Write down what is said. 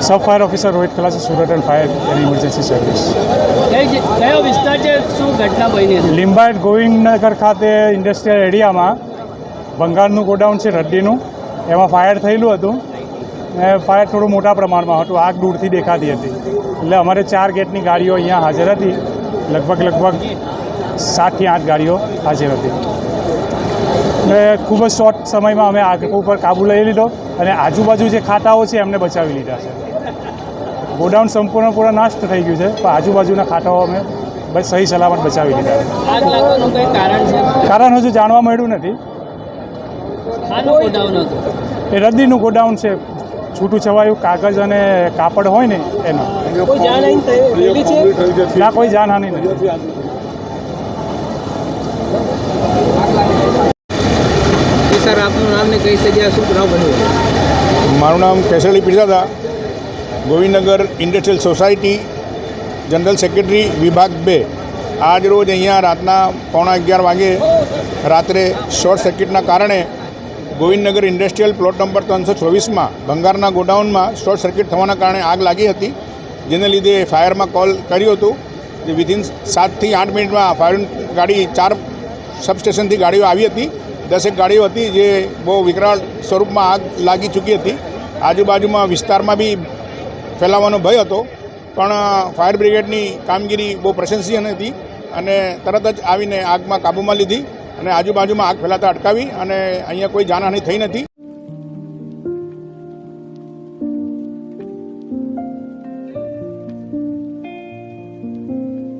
Sub fire officer Rohit Kalasi Surat and fire and emergency service. જ- કયો વિસ્તાર છે? શું ઘટના બની લિંબાયત ગોવિંદનગર ખાતે ઇન્ડસ્ટ્રીયલ એરિયામાં બંગાળનું ગોડાઉન છે રડ્ડીનું એમાં ફાયર થયેલું હતું. ને ફાયર થોડું મોટા પ્રમાણમાં હતું આગ દૂરથી દેખાતી હતી. એટલે અમારે ચાર ગેટની ગાડીઓ અહીંયા હાજર હતી. લગભગ લગભગ સાતથી આઠ ગાડીઓ હાજર હતી. ને ખૂબ જ શોર્ટ સમયમાં અમે આગ ઉપર કાબુ લઈ લીધો અને આજુબાજુ જે ખાતાઓ છે એમને બચાવી લીધા છે. ગોડાઉન સંપૂર્ણપૂર્ણ નાશ થઈ ગયું છે પણ આજુબાજુના ખાતાઓ અમે બસ સહી સલામત બચાવી લીધા કારણ છે? કારણ હજુ જાણવા મળ્યું નથી. આનું ગોડાઉન હતું? એ રદ્દીનું ગોડાઉન છે છૂટું છવાયું કાગળ અને કાપડ હોય ને એનો. ના કોઈ જાનહાનિ નથી. સર, આપનું નામ ને કઈ જગ્યા શું બનાવ બન્યો? મારું નામ કેસરડી પીરસાદા Govindnagar industrial society, general secretary વિભાગ બે. આજ રોજ અહીંયા રાતના પોણા અગિયાર વાગે રાત્રે શોર્ટ સર્કિટના કારણે ગોવિંદનગર ઇન્ડસ્ટ્રીયલ પ્લોટ નંબર ત્રણસો ચોવીસમાં ભંગારના ગોડાઉનમાં શોર્ટ સર્કિટ થવાના કારણે આગ લાગી હતી, જેને લીધે ફાયરમાં કોલ કર્યું હતું જે વિધિન સાતથી આઠ મિનિટમાં ફાયર ગાડી ચાર સબસ્ટેશનથી ગાડીઓ આવી હતી. દસેક ગાડીઓ હતી જે બહુ વિકરાળ સ્વરૂપમાં આગ લાગી ચૂકી હતી. આજુબાજુમાં વિસ્તારમાં બી ફેલાવાનો ભય હતો. પણ ફાયર બ્રિગેડની કામગીરી બહુ પ્રશંસનીય હતી અને તરત જ આવીને આગમાં કાબૂમાં લીધી અને આજુબાજુમાં આગ ફેલાતા અટકાવી અને અહીંયા કોઈ જાનહાનિ થઈ નથી.